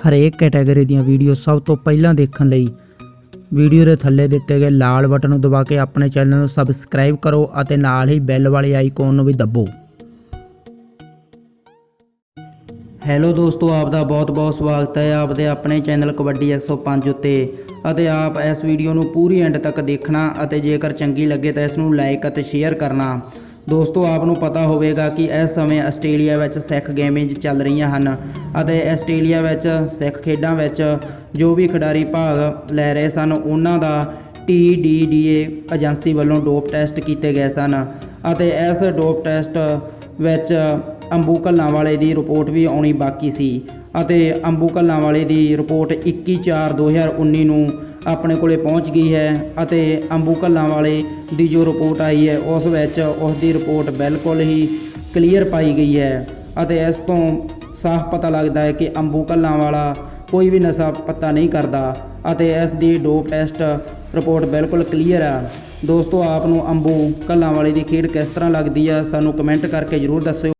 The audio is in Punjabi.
ਹਰੇਕ ਕੈਟਾਗਰੀ ਦੀਆਂ ਵੀਡੀਓ ਸਭ ਤੋਂ ਪਹਿਲਾਂ ਦੇਖਣ ਲਈ ਵੀਡੀਓ ਦੇ ਥੱਲੇ ਦਿੱਤੇ ਗਏ ਲਾਲ ਬਟਨ ਨੂੰ ਦਬਾ ਕੇ ਆਪਣੇ ਚੈਨਲ ਨੂੰ ਸਬਸਕ੍ਰਾਈਬ ਕਰੋ ਅਤੇ ਨਾਲ ਹੀ ਬੈਲ ਵਾਲੇ ਆਈਕਨ ਨੂੰ ਵੀ ਦਬੋ। ਹੈਲੋ ਦੋਸਤੋ, ਆਪ ਦਾ ਬਹੁਤ-ਬਹੁਤ ਸਵਾਗਤ ਹੈ। ਆਪ ਦੇ ਆਪਣੇ ਚੈਨਲ ਕਬੱਡੀ 105 ਉੱਤੇ ਅਤੇ ਆਪ ਇਸ ਵੀਡੀਓ ਨੂੰ ਪੂਰੀ ਐਂਡ ਤੱਕ ਦੇਖਣਾ ਅਤੇ ਜੇਕਰ ਚੰਗੀ ਲੱਗੇ ਤਾਂ ਇਸ ਨੂੰ ਲਾਈਕ ਅਤੇ ਸ਼ੇਅਰ ਕਰਨਾ। ਦੋਸਤੋ, ਆਪ ਨੂੰ ਪਤਾ ਹੋਵੇਗਾ ਕਿ ਇਸ ਸਮੇਂ ਆਸਟ੍ਰੇਲੀਆ ਵਿੱਚ ਸਿੱਖ ਗੇਮਿੰਗ ਚੱਲ ਰਹੀਆਂ ਹਨ ਅਤੇ ਆਸਟ੍ਰੇਲੀਆ ਵਿੱਚ ਸਿੱਖ ਖੇਡਾਂ ਵਿੱਚ ਜੋ ਵੀ ਖਿਡਾਰੀ ਭਾਗ ਲੈ ਰਹੇ ਸਨ, ਉਹਨਾਂ ਦਾ TDDA ਏਜੰਸੀ ਵੱਲੋਂ ਡੋਪ ਟੈਸਟ ਕੀਤੇ ਗਏ ਸਨ ਅਤੇ ਇਸ ਡੋਪ ਟੈਸਟ ਵਿੱਚ ਅੰਬੂ ਕੱਲਾਂ ਵਾਲੇ ਦੀ ਰਿਪੋਰਟ ਵੀ ਆਉਣੀ ਬਾਕੀ ਸੀ ਅਤੇ ਅੰਬੂ ਕੱਲਾਂ ਵਾਲੇ ਦੀ ਰਿਪੋਰਟ 21/4/2019 ਨੂੰ ਆਪਣੇ ਕੋਲੇ ਪਹੁੰਚ ਗਈ ਹੈ ਅਤੇ ਅੰਬੂ ਕੱਲਾਂ ਵਾਲੇ ਦੀ ਜੋ ਰਿਪੋਰਟ ਆਈ ਹੈ, ਉਸ ਵਿੱਚ ਉਸ ਦੀ ਰਿਪੋਰਟ ਬਿਲਕੁਲ ਹੀ ਕਲੀਅਰ ਪਾਈ ਗਈ ਹੈ ਅਤੇ ਇਸ ਤੋਂ ਸਾਫ਼ ਪਤਾ ਲੱਗਦਾ ਹੈ ਕਿ ਅੰਬੂ ਕੱਲਾਂ ਵਾਲਾ ਕੋਈ ਵੀ ਨਸ਼ਾ ਪੱਤਾ ਨਹੀਂ ਕਰਦਾ ਅਤੇ ਇਸ ਦੀ ਡੋਪ ਟੈਸਟ ਰਿਪੋਰਟ ਬਿਲਕੁਲ ਕਲੀਅਰ ਆ। ਦੋਸਤੋ, ਆਪ ਨੂੰ ਅੰਬੂ ਕੱਲਾਂ ਵਾਲੇ ਦੀ ਖੇਡ ਕਿਸ ਤਰ੍ਹਾਂ ਲੱਗਦੀ ਆ, ਸਾਨੂੰ ਕਮੈਂਟ ਕਰਕੇ ਜਰੂਰ ਦੱਸਿਓ।